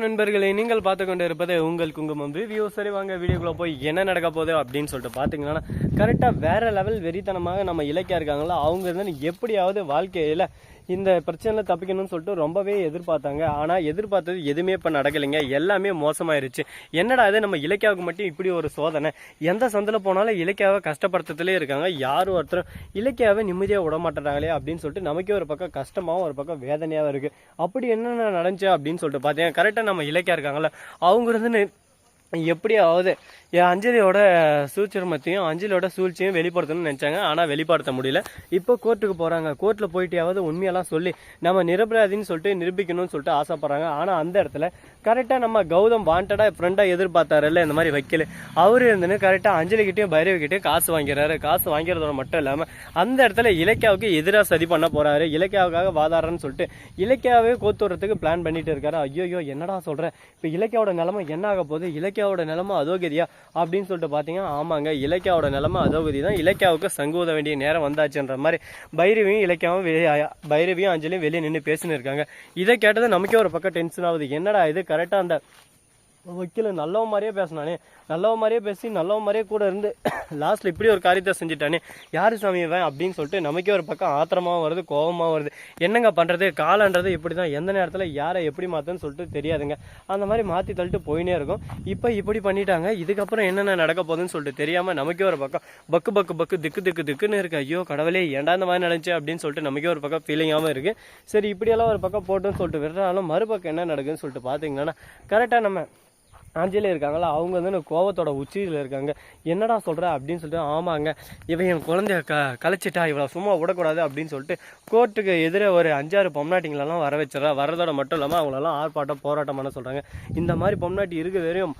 நண்பர்களே நீங்கள் பார்த்து கொண்டு இருப்பது உங்கள் குங்குமம் ரிவ்யூ சரி வாங்க வீடியோக்குள்ளே போய் என்ன நடக்க போகுது அப்படின்னு சொல்லிட்டு பார்த்தீங்கன்னா கரெக்டாக வேறு லெவல் வெறித்தனமாக நம்ம இலக்கியா இருக்காங்களோ அவங்க வந்து எப்படியாவது வாழ்க்கையில் இந்த பிரச்சனையில் தப்பிக்கணும்னு சொல்லிட்டு ரொம்பவே எதிர்பார்த்தாங்க. ஆனால் எதிர்பார்த்தது எதுவுமே இப்போ நடக்கலைங்க. எல்லாமே மோசமாயிருச்சு. என்னடா இது நம்ம இலக்கியாவுக்கு மட்டும் இப்படி ஒரு சோதனை? எந்த சந்தில் போனாலும் இலக்கியாவை கஷ்டப்படுத்துறதுலேயே இருக்காங்க. யாரும் ஒருத்தரும் இலக்கியாவை நிம்மதியாக விட மாட்டேறாங்களே அப்படின்னு சொல்லிட்டு நமக்கே ஒரு பக்கம் கஷ்டமாகவும் ஒரு பக்கம் வேதனையாகவும் இருக்குது அப்படி என்னென்ன நடந்துச்சு அப்படின்னு சொல்லிட்டு பார்த்தீங்கன்னா கரெக்டாக நம்ம இலக்கியா இருக்காங்கல்ல அவங்க இருந்து எப்படியாவது என் அஞ்சலியோட சூச்சிரமத்தையும் அஞ்சலியோட சூழ்ச்சியும் வெளிப்படுத்தணும்னு நினச்சாங்க. ஆனால் வெளிப்படுத்த முடியல. இப்போ கோர்ட்டுக்கு போகிறாங்க கோர்ட்டில் போயிட்டியாவது உண்மையெல்லாம் சொல்லி நம்ம நிரபராதின்னு சொல்லிட்டு நிரூபிக்கணும்னு சொல்லிட்டு ஆசைப்படுறாங்க. ஆனால் அந்த இடத்துல கரெக்டாக நம்ம கௌதம் வாண்டடாக ஃப்ரெண்டாக எதிர்பார்த்தாருல்ல இந்த மாதிரி வைக்கல. அவர் இருந்துன்னு கரெக்டாக அஞ்சலிக்கிட்டையும் பைரவிக்கிட்டையும் காசு வாங்கிறாரு. காசு வாங்கிறதோட மட்டும் இல்லாமல் அந்த இடத்துல இலக்கியாவுக்கு எதிராக சதி பண்ண போகிறாரு இலக்கியாவுக்காக வாதாரன்னு சொல்லிட்டு இலக்கியாவே கோத்துறதுக்கு பிளான் பண்ணிட்டு இருக்காரு. ஐயோ என்னடா சொல்கிறேன் இப்போ இலக்கியாவோட நிலைமை என்ன ஆக போகுது? இலக்கியாவோட நிலமை அதோகதியா? அப்படின்னு சொல்லிட்டு பார்த்தீங்கன்னா ஆமாங்க இலக்கியாவோட நிலைமை அதோகதி தான் இலக்கியாவுக்கு சங்கு ஊத வேண்டிய நேரம் வந்தாச்சுன்ற மாதிரி பைரவியும் இலக்கியாவும் வெளியே பைரவியும் அஞ்சலியும் வெளியே நின்று பேசினு இருக்காங்க. இதை கேட்டது நமக்கே ஒரு பக்கம் டென்ஷன் ஆகுது. என்னடா இது? கரெக்டாக அந்த வக்கீல் நல்லவன் மாதிரியே பேசினானே. நல்லவன் மாதிரியே பேசி நல்லவன் மாதிரியே கூட இருந்து லாஸ்ட்டில் இப்படி ஒரு காரியத்தை செஞ்சுட்டானே. யார் சாமி இவன் அப்படின்னு சொல்லிட்டு நமக்கே ஒரு பக்கம் ஆத்திரமாகவும் வருது கோபமாகவும் வருது. என்னங்க பண்ணுறது காலன்றது இப்படி தான் எந்த நேரத்தில் யாரை எப்படி மாற்றுன்னு சொல்லிட்டு தெரியாதுங்க. அந்த மாதிரி மாற்றி தள்ளிட்டு போயினே இருக்கும். இப்போ இப்படி பண்ணிட்டாங்க. இதுக்கப்புறம் என்னென்ன நடக்க போகுதுன்னு சொல்லிட்டு தெரியாமல் நமக்கே ஒரு பக்கம் பக்கு பக்கு பக்கு திக்கு திக்கு திக்குன்னு இருக்கு. ஐயோ கடவுளே ஏண்டா இந்த மாதிரி நடந்துச்சு அப்படின்னு சொல்லிட்டு நமக்கே ஒரு பக்கம் ஃபீலிங்காகவும் இருக்குது சரி இப்படியெல்லாம் ஒரு பக்கம் போட்டுன்னு சொல்லிட்டு விடுறாலும் மறுபக்கம் என்ன நடக்குதுன்னு சொல்லிட்டு பார்த்தீங்கன்னா கரெக்டாக நம்ம ஆஞ்சலே இருக்காங்களா அவங்க வந்து எனக்கு கோவத்தோட உச்சியில் இருக்காங்க. என்னடா சொல்கிற அப்படின்னு சொல்லிட்டு ஆமாங்க இவன் என் குழந்தைய க கலைச்சிட்டா இவளை சும்மா விடக்கூடாது அப்படின்னு சொல்லிட்டு கோர்ட்டுக்கு எதிரே ஒரு அஞ்சாறு பொம்நாட்டிங்களெல்லாம் வர வச்சிடறா. வரதோட மட்டும் இல்லாமல் அவங்களெல்லாம் ஆர்ப்பாட்டம் போராட்டம் பண்ண சொல்கிறாங்க இந்த மாதிரி பொம்நாட்டி இருக்க வரையும்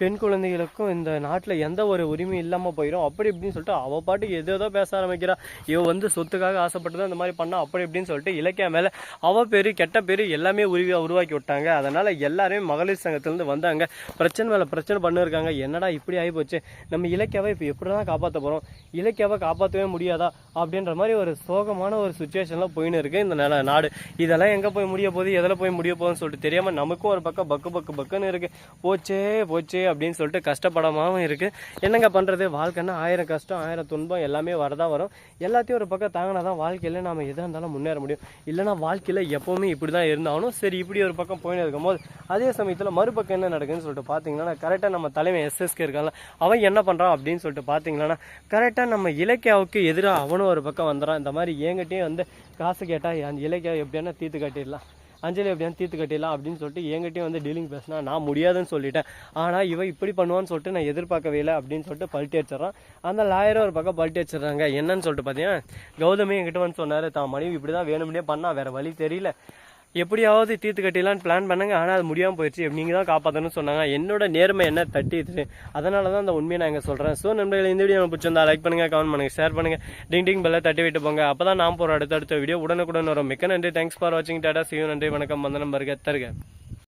பெண் குழந்தைகளுக்கும் இந்த நாட்டில் எந்த ஒரு உரிமையும் இல்லாமல் போயிடும் அப்படி இப்படின்னு சொல்லிட்டு அவள் பாட்டுக்கு எது ஏதோ பேச ஆரம்பிக்கிறா. இவ வந்து சொத்துக்காக ஆசைப்பட்டு தான் இந்த மாதிரி பண்ணா அப்படி இப்படின்னு சொல்லிட்டு இலக்கிய மேலே அவ பேர் கெட்ட பேர் எல்லாமே உருவி உருவாக்கி விட்டாங்க. அதனால் எல்லாருமே மகளிர் சங்கத்திலேருந்து வந்தாங்க. பிரச்சனை மேலே பிரச்சனை பண்ணிருக்காங்க. என்னடா இப்படி ஆகி போச்சு? நம்ம இலக்கியாவை இப்போ எப்படி தான் காப்பாற்ற போகிறோம் இலக்கியாவை காப்பாற்றவே முடியாதா? அப்படின்ற மாதிரி ஒரு சோகமான ஒரு சுச்சுவேஷனில் போயின்னு இருக்கு இந்த நில நாடு. இதெல்லாம் எங்கே போய் முடிய போகுது? எதில் போய் முடிய போகுதுன்னு சொல்லிட்டு தெரியாமல் நமக்கும் ஒரு பக்கம் பக்கு பக்கு பக்குன்னு இருக்குது போச்சே போச்சே அப்படின்னு சொல்லிட்டு கஷ்டப்படாமல் இருக்கு. என்னங்க பண்ணுறது வாழ்க்கைன்னா ஆயிரம் கஷ்டம் ஆயிரம் துன்பம் எல்லாமே வரதான் வரும். எல்லாத்தையும் ஒரு பக்கம் தாங்கினா தான் வாழ்க்கையில் நம்ம எதாக இருந்தாலும் முன்னேற முடியும். இல்லைனா வாழ்க்கையில் எப்போவுமே இப்படி தான் இருந்தாலும் சரி இப்படி ஒரு பக்கம் போயின்னு இருக்கும்போது அதே சமயத்தில் மறுபக்கம் என்ன நடக்குதுன்னு சொல்லிட்டு பார்த்தீங்கன்னா கரெக்டாக நம்ம தலைமை எஸ்எஸ்கே இருக்கான்ல அவன் என்ன பண்ணுறான் அப்படின்னு சொல்லிட்டு பார்த்தீங்கன்னா கரெக்டாக நம்ம இலக்கியாவுக்கு எதிராக அவனும் ஒரு பக்கம் வந்துடுறான் இந்த மாதிரி என்கிட்டயும் வந்து காசு கேட்டால் அந்த இலக்கியாவை எப்படியான தீர்த்து கட்டிடலாம். அஞ்சலி எப்படியாவது தீர்த்து கட்டிடலாம் அப்படின்னு சொல்லிட்டு என்கிட்டயும் வந்து டீலிங் பேசினா நான் முடியாதுன்னு சொல்லிட்டேன். ஆனால் இவன் இப்படி பண்ணுவான்னு சொல்லிட்டு நான் எதிர்பார்க்கவே இல்லை அப்படின்னு சொல்லிட்டு பல்ட்டி அடிச்சிடறான். அந்த லாயரை ஒரு பக்கம் பல்ட்டி அடிச்சிடுறாங்க. என்னன்னு சொல்லிட்டு பார்த்தீங்கன்னா கௌதமி என்கிட்ட வந்து சொன்னார் தான் மனைவி இப்படி தான் வேணும்னே பண்ணால் வேறு வழி தெரியல. எப்படியாவது தீர்த்து கட்டிடலான்னு பிளான் பண்ணாங்க. ஆனால் அது முடியாமல் போயிடுச்சு. நீங்கள் தான் காப்பாற்றணும்னு சொன்னாங்க. என்னோட நேர்மை என்ன தட்டிடுச்சு? அதனால தான் அந்த உண்மையை நான் இங்கே சொல்கிறேன் ஸோ நண்பர்கள் இந்த வீடியோ பிடிச்சிருந்தா லைக் பண்ணுங்கள் கமெண்ட் பண்ணுங்கள் ஷேர் பண்ணுங்கள் டிங் டிங் பெல்லை தட்டி விட்டு போங்க. அப்போ தான் நான் போகிற அடுத்தடுத்த வீடியோ உடனுக்குடன் வரும். மிக்க நன்றி. தேங்க்ஸ் ஃபார் வாட்சிங் டாடா சிவ நன்றி. வணக்கம். வந்த நம்பருக்கு தருக.